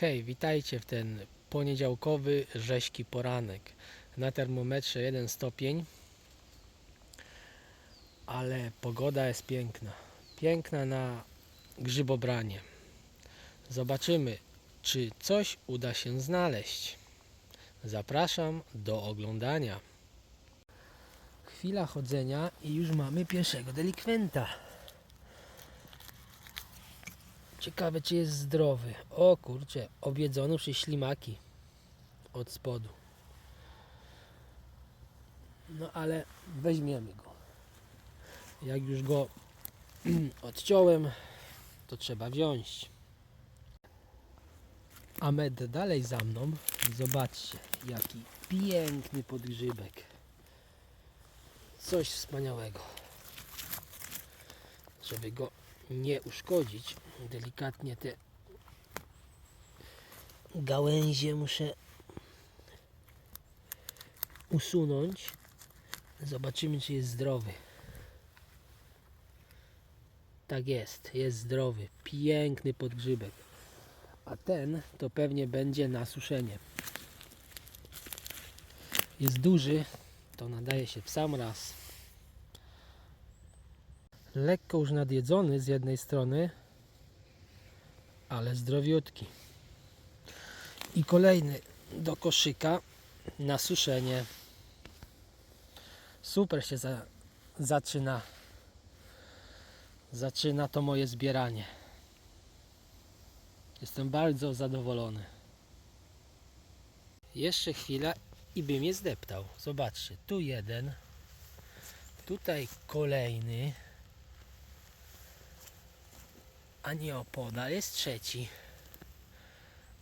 Hej, witajcie w ten poniedziałkowy, rześki poranek. Na termometrze 1 stopień, ale pogoda jest piękna. Piękna na grzybobranie. Zobaczymy, czy coś uda się znaleźć. Zapraszam do oglądania. Chwila chodzenia i już mamy pierwszego delikwenta. Ciekawe, czy jest zdrowy. O kurczę, objedzony przez ślimaki od spodu. No ale weźmiemy go. Jak już go odciąłem, to trzeba wziąć. A med dalej za mną. Zobaczcie, jaki piękny podgrzybek. Coś wspaniałego. Żeby go nie uszkodzić, delikatnie te gałęzie muszę usunąć. Zobaczymy, czy jest zdrowy. Tak jest, jest zdrowy. Piękny podgrzybek. A ten to pewnie będzie na suszenie. Jest duży, to nadaje się w sam raz lekko już nadjedzony z jednej strony, ale zdrowiutki. I kolejny do koszyka na suszenie. Super się za, zaczyna. Zaczyna to moje zbieranie. Jestem bardzo zadowolony. Jeszcze chwila i bym je zdeptał. Zobaczcie, tu jeden, tutaj kolejny a nie opodal jest trzeci.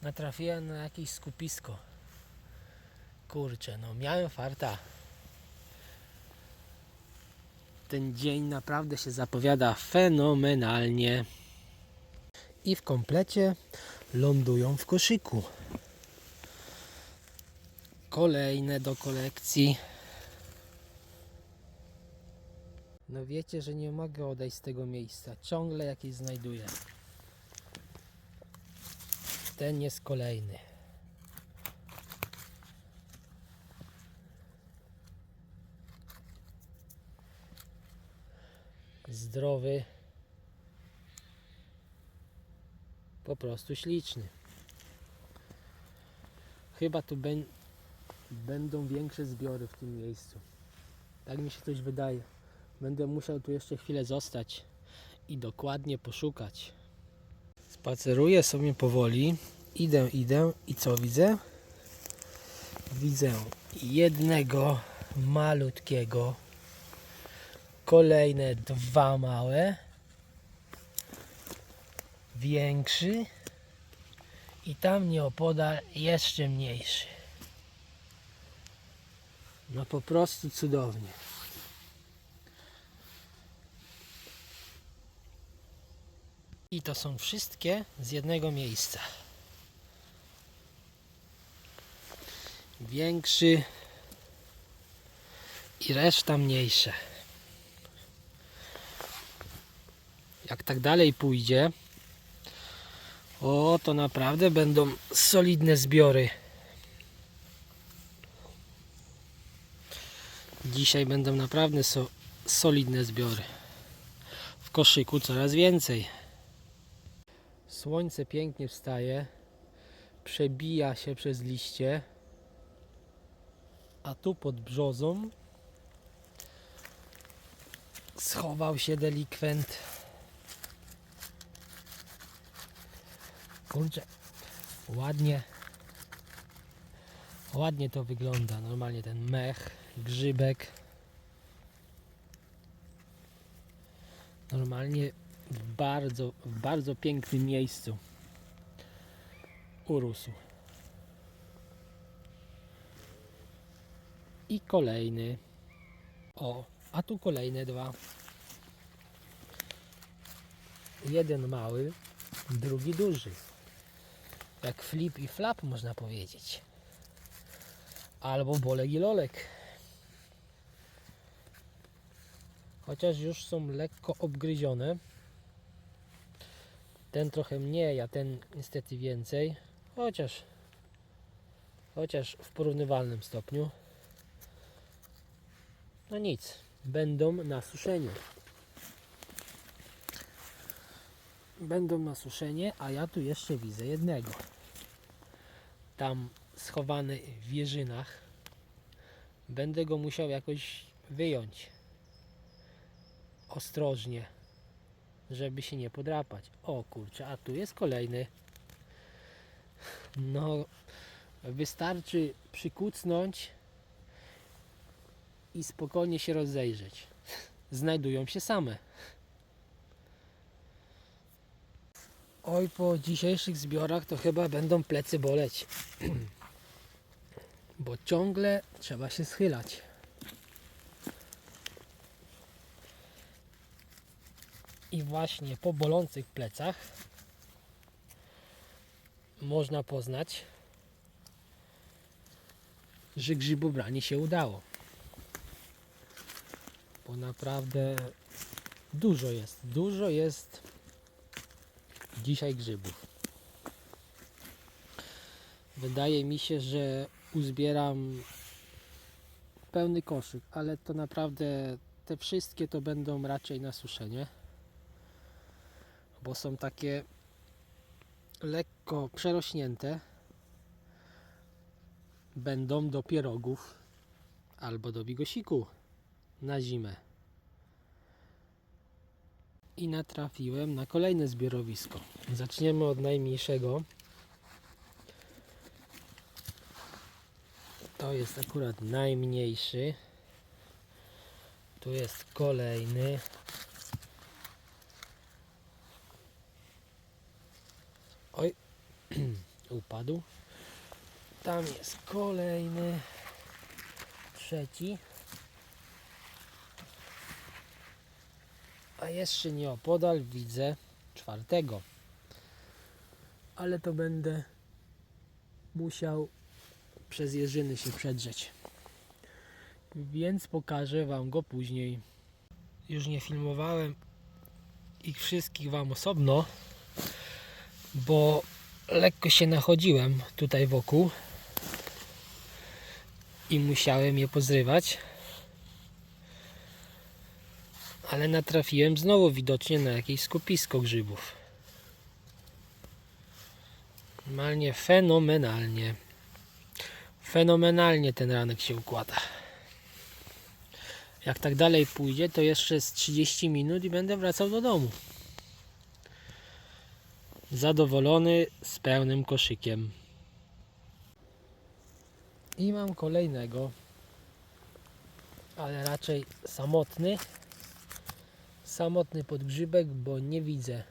Natrafiłem na jakieś skupisko. Kurczę, no miałem farta. Ten dzień naprawdę się zapowiada fenomenalnie. I w komplecie lądują w koszyku. Kolejne do kolekcji. No wiecie, że nie mogę odejść z tego miejsca. Ciągle jakieś znajduję. Ten jest kolejny. Zdrowy. Po prostu śliczny. Chyba tu bę- będą większe zbiory w tym miejscu. Tak mi się coś wydaje. Będę musiał tu jeszcze chwilę zostać i dokładnie poszukać. Spaceruję sobie powoli. Idę, idę i co widzę? Widzę jednego malutkiego, kolejne dwa małe, większy i tam nieopodal jeszcze mniejszy. No po prostu cudownie. I to są wszystkie z jednego miejsca. Większy i reszta mniejsze. Jak tak dalej pójdzie, o to naprawdę będą solidne zbiory. Dzisiaj będą naprawdę so, solidne zbiory. W koszyku coraz więcej. Słońce pięknie wstaje, przebija się przez liście, a tu pod brzozą schował się delikwent. Kurczę, ładnie, ładnie to wygląda. Normalnie ten mech, grzybek. Normalnie w bardzo, w bardzo pięknym miejscu urósł. I kolejny. O, a tu kolejne dwa. Jeden mały, drugi duży. Jak flip i flap można powiedzieć. Albo bolek i lolek. Chociaż już są lekko obgryzione. Ten trochę mniej, a ten niestety więcej. Chociaż chociaż w porównywalnym stopniu. No nic, będą na suszeniu. Będą na suszenie, a ja tu jeszcze widzę jednego. Tam schowany w jeżynach. Będę go musiał jakoś wyjąć. Ostrożnie, żeby się nie podrapać. O kurczę, a tu jest kolejny. No, wystarczy przykucnąć i spokojnie się rozejrzeć. Znajdują się same. Oj, po dzisiejszych zbiorach to chyba będą plecy boleć. Bo ciągle trzeba się schylać. I właśnie po bolących plecach można poznać, że grzybobranie się udało. Bo naprawdę dużo jest, dużo jest dzisiaj grzybów. Wydaje mi się, że uzbieram pełny koszyk, ale to naprawdę te wszystkie to będą raczej na suszenie, bo są takie lekko przerośnięte. Będą do pierogów albo do bigosiku na zimę. I natrafiłem na kolejne zbiorowisko. Zaczniemy od najmniejszego. To jest akurat najmniejszy. Tu jest kolejny. Oj, upadł. Tam jest kolejny. Trzeci. A jeszcze nieopodal widzę czwartego. Ale to będę musiał przez jeżyny się przedrzeć. Więc pokażę Wam go później. Już nie filmowałem ich wszystkich Wam osobno, bo lekko się nachodziłem tutaj wokół i musiałem je pozrywać. Ale natrafiłem znowu widocznie na jakieś skupisko grzybów. Normalnie fenomenalnie. Fenomenalnie ten ranek się układa. Jak tak dalej pójdzie, to jeszcze z 30 minut i będę wracał do domu. Zadowolony z pełnym koszykiem. I mam kolejnego, ale raczej samotny. Samotny podgrzybek, bo nie widzę.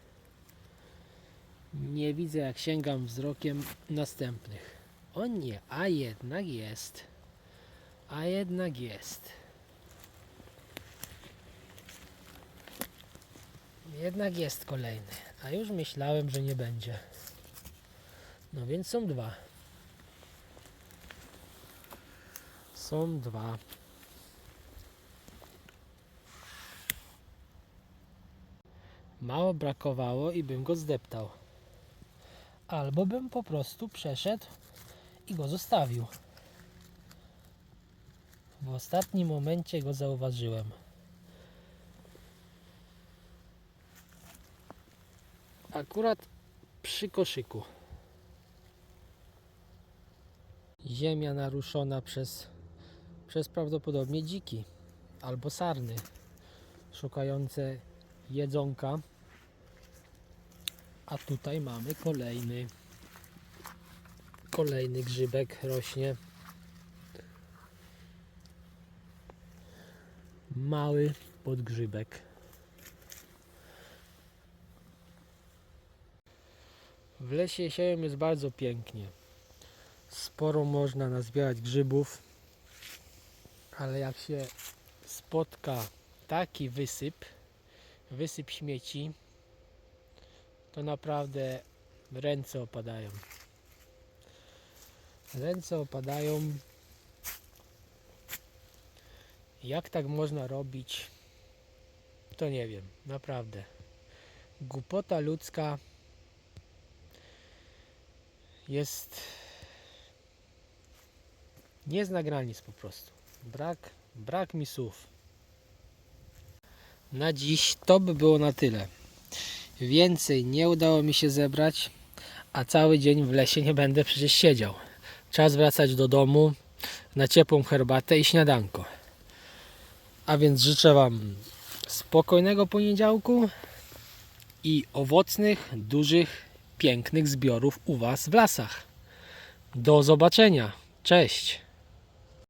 Nie widzę, jak sięgam wzrokiem następnych. O nie, a jednak jest. A jednak jest. Jednak jest kolejny. A już myślałem, że nie będzie. No więc są dwa. Są dwa. Mało brakowało i bym go zdeptał. Albo bym po prostu przeszedł i go zostawił. W ostatnim momencie go zauważyłem. Akurat przy koszyku. Ziemia naruszona przez, przez prawdopodobnie dziki albo sarny szukające jedzonka. A tutaj mamy kolejny kolejny grzybek rośnie. Mały podgrzybek. W lesie jesienią jest bardzo pięknie. Sporo można nazbierać grzybów, ale jak się spotka taki wysyp, wysyp śmieci, to naprawdę ręce opadają. Ręce opadają. Jak tak można robić? To nie wiem, naprawdę. Głupota ludzka jest nie zna granic po prostu. Brak, brak mi słów. Na dziś to by było na tyle. Więcej nie udało mi się zebrać, a cały dzień w lesie nie będę przecież siedział. Czas wracać do domu na ciepłą herbatę i śniadanko. A więc życzę Wam spokojnego poniedziałku i owocnych, dużych, pięknych zbiorów u Was w lasach. Do zobaczenia. Cześć.